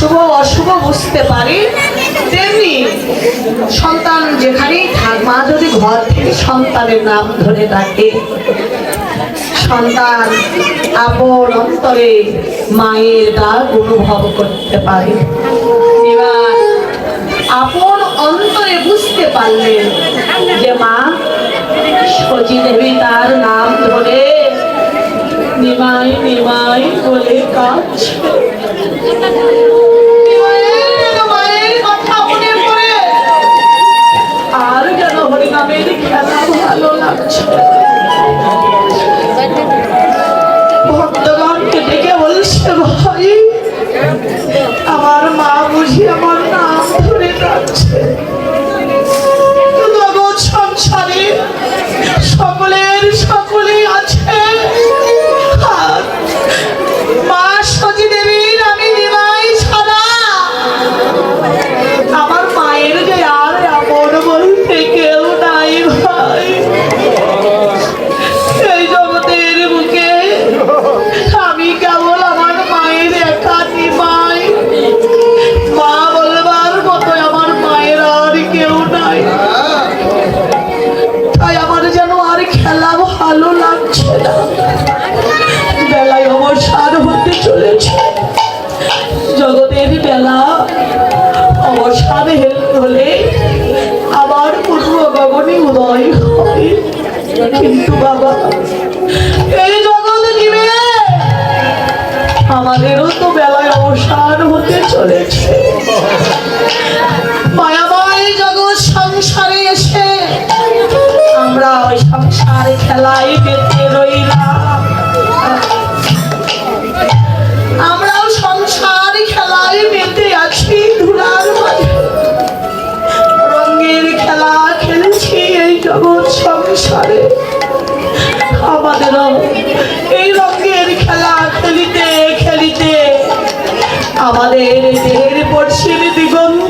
শুভ অশুভ বুঝতে পারি। তেমনি সন্তান যেখানেই থাক, মা যদি ঘর থেকে সন্তানের নাম ধরে ডাকে, সন্তান আপন অন্তরে মায়ের দাগ অনুভব করতে পারে। এবার আপন অন্তরে বুঝতে পারলেন যে মা শচী দেবী তার নাম ধরে নিমাই নিমাই বলে কাজ ভক্তগণকে ডেকে বলছে ভাই। আমার মা বুঝি আমার নাম ধরে কাঁদছে কিন্তু বাবা, এই জগৎ আমাদেরও তো বেলায় অবসান হতে চলেছে। মায়াময় জগৎ সংসারে এসে আমরা ওই সংসারে খেলায় পেতে রইলাম। আমাদের পশ্চিম দিগন্ত।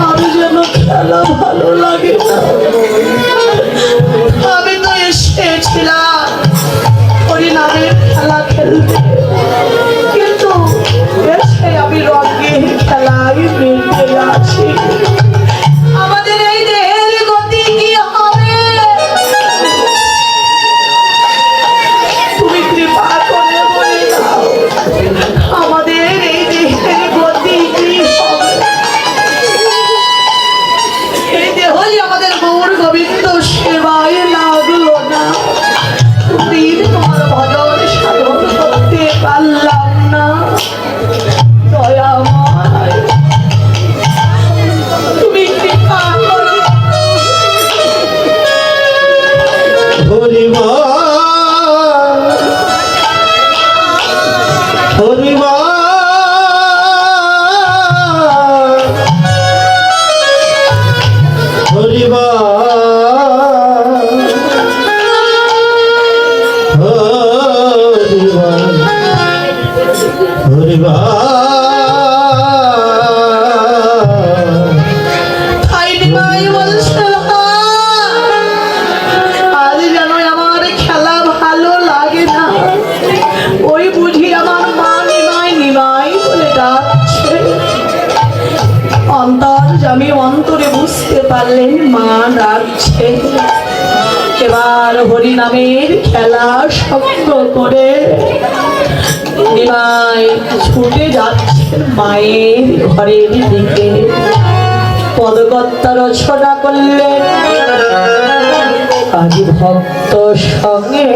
আমি যেন খেলা ভালো লাগে আমি তো এসেছিলাম। হরিনামের খেলা খেলতে। পারলেন মা ডাকছে এবার হরিনামের খেলা সঙ্গ করে ছুটে যাচ্ছেন মায়ের ঘরের দিকে। পদকর্তা রচনা করলেন। আজ ভক্ত সঙ্গে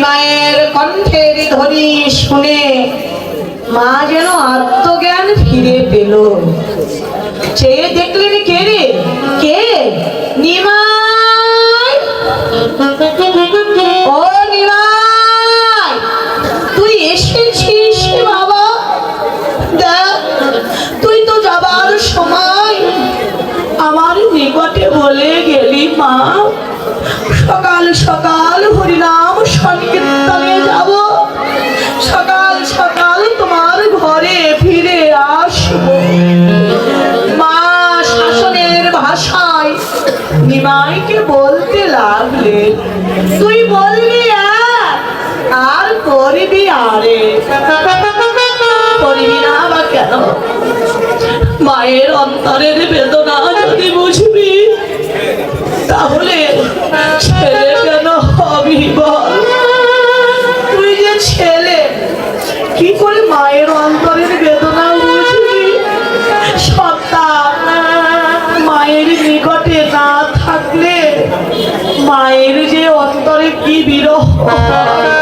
নিমায়ের কণ্ঠের ধ্বনি শুনে মা যেন আত্মজ্ঞান ফিরে পেল। চেয়ে দেখলেন কে রে? কে? তুই এসেছিস বাবা? দেখ, তুই তো যাবার সময় আমার নিকটে বলে গেলি মা। সকাল সকাল হরিনাম নিমাইকে বলতে লাগলে, তুই বলবি আর করবি আরে। করবি না বা কেন? মায়ের অন্তরের বেদনা যদি বুঝবি, তাহলে Oh,